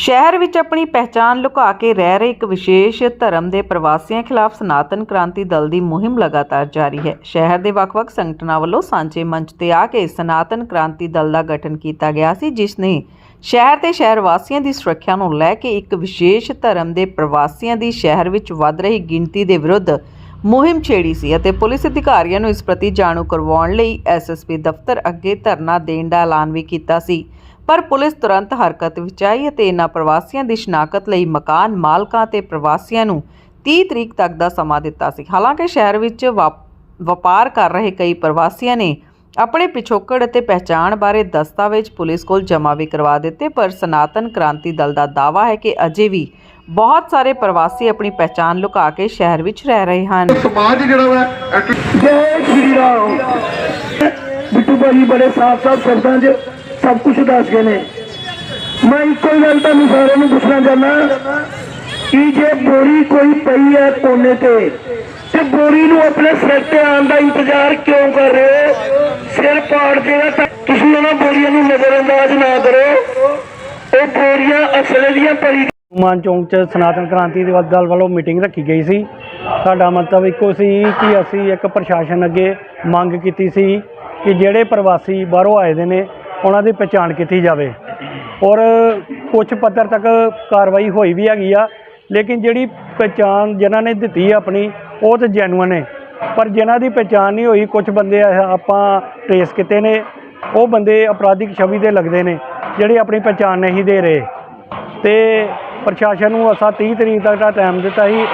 ਸ਼ਹਿਰ ਵਿੱਚ ਆਪਣੀ ਪਹਿਚਾਣ ਲੁਕਾ ਕੇ ਰਹਿ ਰਹੇ ਇੱਕ ਵਿਸ਼ੇਸ਼ ਧਰਮ ਦੇ ਪ੍ਰਵਾਸੀਆਂ ਖਿਲਾਫ ਸਨਾਤਨ ਕ੍ਰਾਂਤੀ ਦਲ ਦੀ ਮੁਹਿੰਮ ਲਗਾਤਾਰ ਜਾਰੀ ਹੈ। ਸ਼ਹਿਰ ਦੇ ਵੱਖ-ਵੱਖ ਸੰਗਠਨਾਂ ਵੱਲੋਂ ਸਾਂਝੇ ਮੰਚ ਤੇ ਆ ਕੇ ਸਨਾਤਨ ਕ੍ਰਾਂਤੀ ਦਲ ਦਾ ਗਠਨ ਕੀਤਾ ਗਿਆ ਸੀ, ਜਿਸ ਨੇ ਸ਼ਹਿਰ ਤੇ ਸ਼ਹਿਰ ਵਾਸੀਆਂ ਦੀ ਸੁਰੱਖਿਆ ਨੂੰ ਲੈ ਕੇ ਇੱਕ ਵਿਸ਼ੇਸ਼ ਧਰਮ ਦੇ ਪ੍ਰਵਾਸੀਆਂ ਦੀ ਸ਼ਹਿਰ ਵਿੱਚ ਵੱਧ ਰਹੀ ਗਿਣਤੀ ਦੇ ਵਿਰੁੱਧ ਮੁਹਿੰਮ ਛੇੜੀ ਸੀ ਅਤੇ ਪੁਲਿਸ ਅਧਿਕਾਰੀਆਂ ਨੂੰ ਇਸ ਪ੍ਰਤੀ ਜਾਣੂ ਕਰਵਾਉਣ ਲਈ ਐਸਐਸਪੀ ਦਫ਼ਤਰ ਅੱਗੇ ਧਰਨਾ ਦੇਣ ਦਾ ਐਲਾਨ ਵੀ ਕੀਤਾ ਸੀ। ਪਰ ਪੁਲਿਸ ਤੁਰੰਤ ਹਰਕਤ ਵਿੱਚ ਆਈ ਅਤੇ ਇਨ੍ਹਾਂ ਪ੍ਰਵਾਸੀਆਂ ਦੀ ਸ਼ਨਾਖਤ ਲਈ ਮਕਾਨ ਮਾਲਕਾਂ ਤੇ ਪ੍ਰਵਾਸੀਆਂ ਨੂੰ 30 ਤਰੀਕ ਤੱਕ ਦਾ ਸਮਾਂ ਦਿੱਤਾ ਸੀ। ਹਾਲਾਂਕਿ ਸ਼ਹਿਰ ਵਿੱਚ ਵਾਪ- ਵਪਾਰ ਕਰ ਰਹੇ ਕਈ ਪ੍ਰਵਾਸੀਆਂ ਨੇ ਆਪਣੇ ਪਿਛੋਕੜ ਅਤੇ ਪਹਿਚਾਣ ਬਾਰੇ ਦਸਤਾਵੇਜ਼ ਪੁਲਿਸ ਕੋਲ ਜਮ੍ਹਾਂ ਵੀ ਕਰਵਾ ਦਿੱਤੇ ਪਰ ਸਨਾਤਨ ਕ੍ਰਾਂਤੀ ਦਲ ਦਾ ਦਾਅਵਾ ਹੈ ਕਿ ਅਜੇ ਵੀ ਬਹੁਤ ਸਾਰੇ ਪ੍ਰਵਾਸੀ ਆਪਣੀ ਪਹਿਚਾਣ ਲੁਕਾ ਕੇ ਸ਼ਹਿਰ ਵਿੱਚ ਰਹਿ ਰਹੇ ਹਨ। ਸਮਾਜ ਜਿਹੜਾ ਵਾ ਐਟ- ਜੈ ਸ਼੍ਰੀ ਰਾਮ। ਬਿੱਟੂ ਭਾਜੀ ਬੜੇ ਸਾਫ਼ ਸਾਫ਼ ਸ਼ਬਦਾਂ 'ਚ ਸਭ ਕੁਝ ਦੱਸ ਗਏ ਨੇ। ਮੈਂ ਇੱਕੋ ਹੀ ਗੱਲ ਤੁਹਾਨੂੰ ਸਾਰਿਆਂ ਨੂੰ ਪੁੱਛਣਾ ਚਾਹੁੰਦਾ ਕਿ ਜੇ ਬੋਰੀ ਕੋਈ ਪਈ ਹੈ ਕੋਨੇ ਤੇ ਤੇ ਬੋਰੀ ਨੂੰ ਆਪਣੇ ਸਿਰ ਤੇ ਆਉਣ ਦਾ ਇੰਤਜ਼ਾਰ ਕਿਉਂ ਕਰ ਰਹੇ ਹੋ? ਸਿਰ ਪਾੜ ਦੇਗਾ ਤਾਂ ਤੁਸੀਂ ਉਹਨਾਂ ਬੋਰੀਆਂ ਨੂੰ ਨਜ਼ਰਅੰਦਾਜ਼ ਨਾ ਕਰੋ। ਇਹ ਬੋਰੀਆਂ ਅਸਲ ਦੀਆਂ ਪਈ ਮਾਨ ਚੌਂਕ 'ਚ ਸਨਾਤਨ ਕ੍ਰਾਂਤੀ ਦੇ ਦਲ ਵੱਲੋਂ ਮੀਟਿੰਗ ਰੱਖੀ ਗਈ ਸੀ। ਸਾਡਾ ਮਤਲਬ ਇੱਕੋ ਸੀ ਕਿ ਅਸੀਂ ਇੱਕ ਪ੍ਰਸ਼ਾਸਨ ਅੱਗੇ ਮੰਗ ਕੀਤੀ ਸੀ ਕਿ ਜਿਹੜੇ ਪ੍ਰਵਾਸੀ ਬਾਹਰੋਂ ਆਏ ਦੇ ਨੇ ਉਹਨਾਂ ਦੀ ਪਛਾਣ ਕੀਤੀ ਜਾਵੇ। ਔਰ ਕੁਝ ਪੱਧਰ ਤੱਕ ਕਾਰਵਾਈ ਹੋਈ ਵੀ ਹੈਗੀ ਆ, ਲੇਕਿਨ ਜਿਹੜੀ ਪਛਾਣ ਜਿਨ੍ਹਾਂ ਨੇ ਦਿੱਤੀ ਆ ਆਪਣੀ, ਉਹ ਤਾਂ ਜੈਨੂਅਨ ਹੈ ਪਰ ਜਿਨ੍ਹਾਂ ਦੀ ਪਛਾਣ ਨਹੀਂ ਹੋਈ ਕੁਝ ਬੰਦੇ ਆਪਾਂ ਟ੍ਰੇਸ ਕੀਤੇ ਨੇ। ਉਹ ਬੰਦੇ ਅਪਰਾਧਿਕ ਛਵੀ ਦੇ ਲੱਗਦੇ ਨੇ, ਜਿਹੜੇ ਆਪਣੀ ਪਛਾਣ ਨਹੀਂ ਦੇ ਰਹੇ। ਤੇ ਪ੍ਰਸ਼ਾਸਨ ਨੂੰ ਅਸਾਂ 30 ਤਰੀਕ ਤੱਕ ਦਾ ਟਾਈਮ ਦਿੱਤਾ ਸੀ।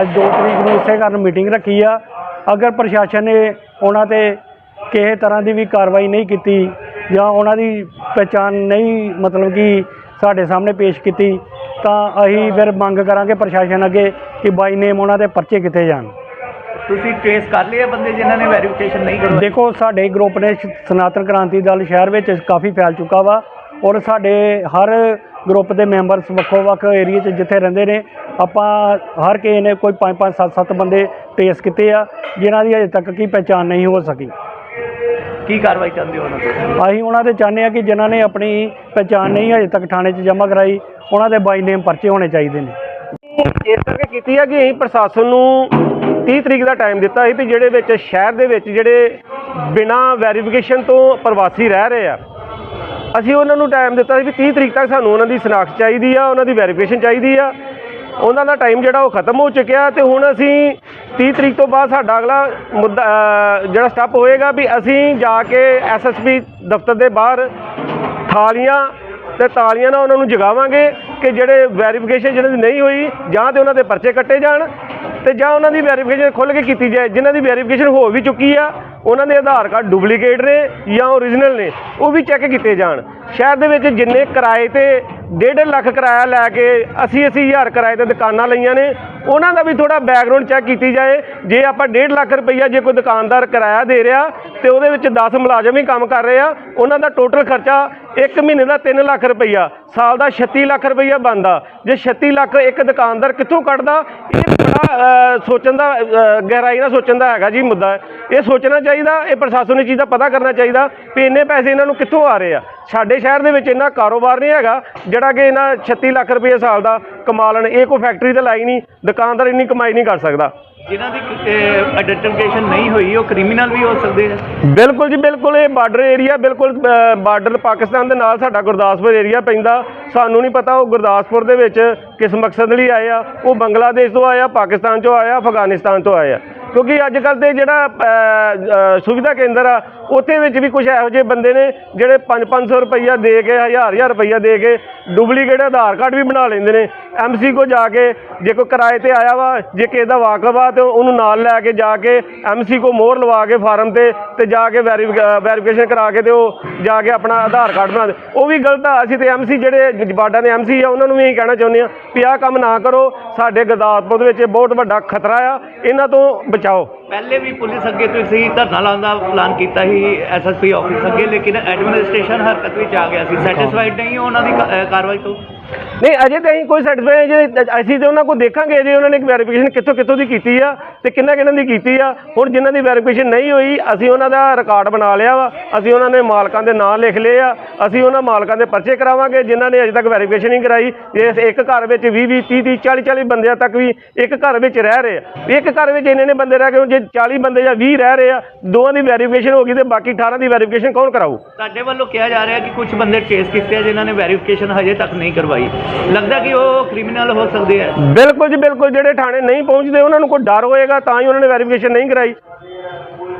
ਅੱਜ 2 ਤਰੀਕ ਨੂੰ ਇਸੇ ਕਾਰਨ ਮੀਟਿੰਗ ਰੱਖੀ ਆ। ਅਗਰ ਪ੍ਰਸ਼ਾਸਨ ਨੇ ਉਹਨਾਂ ਤੇ ਕਿਸੇ ਤਰ੍ਹਾਂ ਦੀ ਵੀ ਕਾਰਵਾਈ ਨਹੀਂ ਕੀਤੀ ਜਾਂ ਉਹਨਾਂ ਦੀ ਪਛਾਣ ਨਹੀਂ ਮਤਲਬ ਕਿ ਸਾਡੇ ਸਾਹਮਣੇ ਪੇਸ਼ ਕੀਤੀ ਤਾਂ ਅਸੀਂ ਫਿਰ ਮੰਗ ਕਰਾਂਗੇ ਪ੍ਰਸ਼ਾਸਨ ਅੱਗੇ ਕਿ ਬਾਈ ਨੇਮ ਉਹਨਾਂ ਦੇ ਪਰਚੇ ਕੀਤੇ ਜਾਣ। ਤੁਸੀਂ ਟ੍ਰੇਸ ਕਰ ਲਏ ਆ ਬੰਦੇ ਜਿਨ੍ਹਾਂ ਨੇ ਵੈਰੀਫਿਕੇਸ਼ਨ ਨਹੀਂ ਕਰਵਾਈ? ਦੇਖੋ ਸਾਡੇ ਗਰੁੱਪ ਨੇ ਸਨਾਤਨ ਕ੍ਰਾਂਤੀ ਦਲ ਸ਼ਹਿਰ ਵਿੱਚ ਕਾਫੀ ਫੈਲ ਚੁੱਕਾ ਵਾ ਔਰ ਸਾਡੇ ਹਰ ਗਰੁੱਪ ਦੇ ਮੈਂਬਰਸ ਵੱਖੋ ਵੱਖ ਏਰੀਏ 'ਚ ਜਿੱਥੇ ਰਹਿੰਦੇ ਨੇ ਆਪਾਂ ਹਰ ਕਿਸੇ ਨੇ ਕੋਈ 5 5 7 7 ਬੰਦੇ ਟੇਸ ਕੀਤੇ ਆ ਜਿਨ੍ਹਾਂ ਦੀ ਅਜੇ ਤੱਕ ਕੀ ਪਛਾਣ ਨਹੀਂ ਹੋ ਸਕੀ। ਕੀ ਕਾਰਵਾਈ ਚਾਹੁੰਦੇ ਹੋ ਉਹਨਾਂ ਤੋਂ? ਅਸੀਂ ਉਹਨਾਂ ਦੇ ਚਾਹੁੰਦੇ ਆ ਕਿ ਜਿਨ੍ਹਾਂ ਨੇ ਆਪਣੀ ਪਛਾਣ ਨਹੀਂ ਹਜੇ ਤੱਕ ਥਾਣੇ 'ਚ ਜਮ੍ਹਾਂ ਕਰਾਈ ਉਹਨਾਂ ਦੇ ਬਾਈ ਨੇਮ ਪਰਚੇ ਹੋਣੇ ਚਾਹੀਦੇ ਨੇ। ਇਸ ਕਰਕੇ ਕੀਤੀ ਆ ਕਿ ਅਸੀਂ ਪ੍ਰਸ਼ਾਸਨ ਨੂੰ 30 ਤਰੀਕ ਦਾ ਟਾਈਮ ਦਿੱਤਾ ਸੀ ਵੀ ਜਿਹੜੇ ਵਿੱਚ ਸ਼ਹਿਰ ਦੇ ਵਿੱਚ ਜਿਹੜੇ ਬਿਨਾਂ ਵੈਰੀਫਿਕੇਸ਼ਨ ਤੋਂ ਪ੍ਰਵਾਸੀ ਰਹਿ ਰਹੇ ਆ ਅਸੀਂ ਉਹਨਾਂ ਨੂੰ ਟਾਈਮ ਦਿੱਤਾ ਸੀ ਵੀ 30 ਤਰੀਕ ਤੱਕ ਸਾਨੂੰ ਉਹਨਾਂ ਦੀ ਸ਼ਨਾਖਤ ਚਾਹੀਦੀ ਆ ਉਹਨਾਂ ਦੀ ਵੈਰੀਫਿਕੇਸ਼ਨ ਚਾਹੀਦੀ ਆ ਉਹਨਾਂ ਦਾ ਟਾਈਮ ਜਿਹੜਾ ਉਹ ਖਤਮ ਹੋ ਚੁੱਕਿਆ ਤੇ ਹੁਣ ਅਸੀਂ 30 ਤਰੀਕ ਤੋਂ ਬਾਅਦ ਸਾਡਾ ਅਗਲਾ ਮੁੱਦਾ ਜਿਹੜਾ ਸਟੈਪ ਹੋਏਗਾ ਵੀ ਅਸੀਂ ਜਾ ਕੇ ਐਸਐਸਪੀ ਦਫ਼ਤਰ ਦੇ ਬਾਹਰ ਥਾਲੀਆਂ ਤੇ ਤਾਲੀਆਂ ਨਾਲ ਉਹਨਾਂ ਨੂੰ ਜਗਾਵਾਂਗੇ ਕਿ ਜਿਹੜੇ ਵੈਰੀਫਿਕੇਸ਼ਨ ਜਿਹਨਾਂ ਦੀ ਨਹੀਂ ਹੋਈ, ਜਾਂ ਤੇ ਉਹਨਾਂ ਦੇ ਪਰਚੇ ਕੱਟੇ ਜਾਣ ਤੇ ਜਾਂ ਉਹਨਾਂ ਦੀ ਵੈਰੀਫਿਕੇਸ਼ਨ ਖੁੱਲ੍ਹ ਕੇ ਕੀਤੀ ਜਾਏ। ਜਿਨ੍ਹਾਂ ਦੀ ਵੈਰੀਫਿਕੇਸ਼ਨ ਹੋ ਵੀ ਚੁੱਕੀ ਆ ਉਹਨਾਂ ਦੇ ਆਧਾਰ ਕਾਰਡ ਡੁਪਲੀਕੇਟ ਨੇ ਜਾਂ ਓਰੀਜਨਲ ਨੇ, ਉਹ ਵੀ ਚੈੱਕ ਕੀਤੇ ਜਾਣ। ਸ਼ਹਿਰ ਦੇ ਵਿੱਚ ਜਿੰਨੇ ਕਿਰਾਏ ਤੇ 1.5 ਲੱਖ ਕਿਰਾਇਆ ਲੈ ਕੇ 80 ਅੱਸੀ ਹਜ਼ਾਰ ਕਿਰਾਏ ਤੇ ਦੁਕਾਨਾਂ ਲਈਆਂ ਨੇ, ਉਹਨਾਂ ਦਾ ਵੀ ਥੋੜਾ ਬੈਕਗ੍ਰਾਉਂਡ ਚੈੱਕ ਕੀਤੀ ਜਾਏ। ਜੇ ਆਪਾਂ 1.5 ਲੱਖ ਰੁਪਈਆ ਜੇ ਕੋਈ ਦੁਕਾਨਦਾਰ ਕਿਰਾਇਆ ਦੇ ਰਿਹਾ ਤੇ ਉਹਦੇ ਵਿੱਚ 10 ਮੁਲਾਜ਼ਮ ਹੀ ਕੰਮ ਕਰ ਰਹੇ ਆ, ਉਹਨਾਂ ਦਾ ਟੋਟਲ ਖਰਚਾ ਇੱਕ ਮਹੀਨੇ ਦਾ 3 ਲੱਖ ਰੁਪਈਆ, ਸਾਲ ਦਾ 36 ਲੱਖ ਰੁਪਈਆ ਬਣਦਾ। ਜੇ 36 ਲੱਖ ਇੱਕ ਦੁਕਾਨਦਾਰ ਕਿੱਥੋਂ ਕੱਢਦਾ? ਇਹ ਬੜਾ ਸੋਚਣ ਦਾ ਗਹਿਰਾਈ ਨਾਲ ਸੋਚਣ ਦਾ ਹੈਗਾ ਜੀ ਮੁੱਦਾ ਇਹ ਸੋਚਣਾ ਚਾਹੀਦਾ, ਇਹ ਪ੍ਰਸ਼ਾਸਨ ਨੂੰ ਚੀਜ਼ ਦਾ ਪਤਾ ਕਰਨਾ ਚਾਹੀਦਾ ਵੀ ਇੰਨੇ ਪੈਸੇ ਇਹਨਾਂ ਨੂੰ ਕਿੱਥੋਂ ਆ ਰਹੇ ਆ। ਸਾਡੇ ਸ਼ਹਿਰ ਦੇ ਵਿੱਚ ਇੰਨਾ ਕਾਰੋਬਾਰ ਨਹੀਂ ਹੈਗਾ, ਜਿਹੜਾ ਕਿ ਇਹਨਾਂ 36 ਲੱਖ ਰੁਪਏ ਸਾਲ ਦਾ ਕਮਾ ਲੈਣ। ਇਹ ਕੋਈ ਫੈਕਟਰੀ ਤੇ ਲਾਈ ਨਹੀਂ, ਦੁਕਾਨਦਾਰ ਇੰਨੀ ਕਮਾਈ ਨਹੀਂ ਕਰ ਸਕਦਾ। ਜਿਨ੍ਹਾਂ ਦੀ ਆਇਡੈਂਟੀਫਿਕੇਸ਼ਨ ਨਹੀਂ ਹੋਈ, ਉਹ ਕ੍ਰਿਮੀਨਲ ਵੀ ਹੋ ਸਕਦੇ ਆ। ਬਿਲਕੁਲ ਜੀ, ਬਿਲਕੁਲ, ਇਹ ਬਾਰਡਰ ਏਰੀਆ ਬਿਲਕੁਲ ਬਾਰਡਰ ਪਾਕਿਸਤਾਨ ਦੇ ਨਾਲ ਸਾਡਾ ਗੁਰਦਾਸਪੁਰ ਏਰੀਆ ਪੈਂਦਾ। ਸਾਨੂੰ ਨਹੀਂ ਪਤਾ ਉਹ ਗੁਰਦਾਸਪੁਰ ਦੇ ਵਿੱਚ ਕਿਸ ਮਕਸਦ ਲਈ ਆਏ ਆ। ਉਹ ਬੰਗਲਾਦੇਸ਼ ਤੋਂ ਆਇਆ ਪਾਕਿਸਤਾਨ ਤੋਂ ਆਇਆ ਅਫਗਾਨਿਸਤਾਨ ਤੋਂ ਆਇਆ ਕਿਉਂਕਿ ਅੱਜ ਕੱਲ ਦੇ ਜਿਹੜਾ ਸੁਵਿਧਾ ਕੇਂਦਰ ਆ, ਉੱਥੇ ਵਿੱਚ ਵੀ ਕੁਝ ਇਹੋ ਜਿਹੇ ਬੰਦੇ ਨੇ ਜਿਹੜੇ 5-500 ਰੁਪਈਆ ਦੇ ਕੇ 1000-1000 ਰੁਪਈਆ ਦੇ ਕੇ ਡੁਪਲੀਕੇਟ ਆਧਾਰ ਕਾਰਡ ਵੀ ਬਣਾ ਲੈਂਦੇ ਨੇ। ਐਮਸੀ ਕੋ ਜਾ ਕੇ ਜੇ ਕੋਈ ਕਿਰਾਏ ਤੇ ਆਇਆ ਵਾ, ਜੇ ਕਿਸੇ ਦਾ ਵਾਕਫ ਆ, ਤੇ ਉਹਨੂੰ ਨਾਲ ਲੈ ਕੇ ਜਾ ਕੇ ਐਮਸੀ ਕੋ ਮੋਹਰ ਲਵਾ ਕੇ ਫਾਰਮ ਤੇ ਤੇ ਜਾ ਕੇ ਵੈਰੀਫਿਕੇਸ਼ਨ ਕਰਾ ਕੇ ਤੇ ਉਹ ਜਾ ਕੇ ਆਪਣਾ ਆਧਾਰ ਕਾਰਡ ਬਣਾ ਦੇ। ਉਹ ਵੀ ਗਲਤ ਆ। ਅਸੀਂ ਤੇ ਐਮਸੀ ਜਿਹੜੇ ਬਾਡਾ ਦੇ ਐਮਸੀ ਆ, ਉਹਨਾਂ ਨੂੰ ਵੀ ਇਹੀ ਕਹਿਣਾ ਚਾਹੁੰਦੇ ਆ ਵੀ ਆਹ ਕੰਮ ਨਾ ਕਰੋ। ਸਾਡੇ ਗੁਰਦਾਸਪੁਰ ਦੇ ਵਿੱਚ ਇਹ ਬਹੁਤ ਵੱਡਾ ਖਤਰਾ ਆ। ਇਹਨਾਂ ਤੋਂ ਬਚਾਓ। ਪਹਿਲੇ ਵੀ ਪੁਲਿਸ ਅੱਗੇ ਤੁਸੀਂ ਧਰਨਾ ਲਾਉਣ ਦਾ ਪਲਾਨ ਕੀਤਾ ਸੀ ਐਸਐਸਪੀ ਆਫਿਸ ਅੱਗੇ ਲੇਕਿਨ ਐਡਮਿਨਿਸਟ੍ਰੇਸ਼ਨ ਹਰਕਤ ਵਿੱਚ ਆ ਗਿਆ ਸੀ। ਸੈਟੀਸਫਾਈਡ ਨਹੀਂ ਹੋ ਉਹਨਾਂ ਦੀ ਕਾ- ਕਾਰਵਾਈ ਤੋਂ? ਨਹੀਂ ਅਜੇ ਤਾਂ ਅਸੀਂ ਕੋਈ ਸੈਟੀਸਫਾਈ ਜੇ ਅਸੀਂ ਤੇ ਉਹਨਾਂ ਕੋਲ ਦੇਖਾਂਗੇ ਜੇ ਉਹਨਾਂ ਨੇ ਵੈਰੀਫਿਕੇਸ਼ਨ ਕਿੱਥੋਂ ਕਿੱਥੋਂ ਦੀ ਕੀਤੀ ਆ ਤੇ ਕਿੰਨਾ ਕਿੰਨਾਂ ਦੀ ਕੀਤੀ ਆ। ਹੁਣ ਜਿਨ੍ਹਾਂ ਦੀ ਵੈਰੀਫਿਕੇਸ਼ਨ ਨਹੀਂ ਹੋਈ ਅਸੀਂ ਉਹਨਾਂ ਦਾ ਰਿਕਾਰਡ ਬਣਾ ਲਿਆ ਵਾ। ਅਸੀਂ ਉਹਨਾਂ ਦੇ ਮਾਲਕਾਂ ਦੇ ਨਾਂ ਲਿਖ ਲਏ ਆ। ਅਸੀਂ ਉਹਨਾਂ ਮਾਲਕਾਂ ਦੇ ਪਰਚੇ ਕਰਾਵਾਂਗੇ ਜਿਨ੍ਹਾਂ ਨੇ ਅਜੇ ਤੱਕ ਵੈਰੀਫਿਕੇਸ਼ਨ ਨਹੀਂ ਕਰਾਈ। ਇਸ ਇੱਕ ਘਰ ਵਿੱਚ 20 20 30 30 40 40 ਬੰਦਿਆਂ ਤੱਕ ਵੀ ਇੱਕ ਘਰ ਵਿੱਚ ਰਹਿ ਰਹੇ ਆ। ਇੱਕ ਘਰ ਵਿੱਚ ਇੰਨੇ ਨੇ ਬੰਦੇ ਰਹਿ ਗਏ ਜੇ 40 ਬੰਦੇ ਜਾਂ 20 ਰਹਿ ਰਹੇ ਆ ਦੋਵਾਂ ਦੀ ਵੈਰੀਫਿਕੇਸ਼ਨ ਹੋ ਗਈ ਤੇ ਬਾਕੀ 18 ਦੀ ਵੈਰੀਫਿਕੇਸ਼ਨ ਕੌਣ ਕਰਾਊ? ਤੁਹਾਡੇ ਵੱਲੋਂ ਕਿਹਾ ਜਾ ਰਿਹਾ ਕਿ ਕੁਝ ਬੰਦੇ ਟ੍ਰੇਸ ਕੀਤੇ ਆ ਜਿਨ੍ਹਾਂ ਨੇ ਵੈਰੀਫਿਕੇਸ਼ਨ ਹਜੇ ਤੱਕ ਨਹੀਂ ਕਰਵਾਈ। ਲੱਗਦਾ ਕਿ ਉਹ ਕ੍ਰਿਮੀਨਲ ਹੋ ਸਕਦੇ ਆ। ਬਿਲਕੁਲ ਜੀ ਬਿਲਕੁਲ ਜਿਹੜੇ ਥਾਣੇ ਨਹੀਂ ਪਹੁੰਚਦੇ ਉਹਨਾਂ ਨੂੰ ਕੋਈ ਡਰ ਹੋਏਗਾ ਤਾਂ ਹੀ ਉਹਨਾਂ ਨੇ ਵੈਰੀਫਿਕੇਸ਼ਨ ਨਹੀਂ ਕਰਾਈ।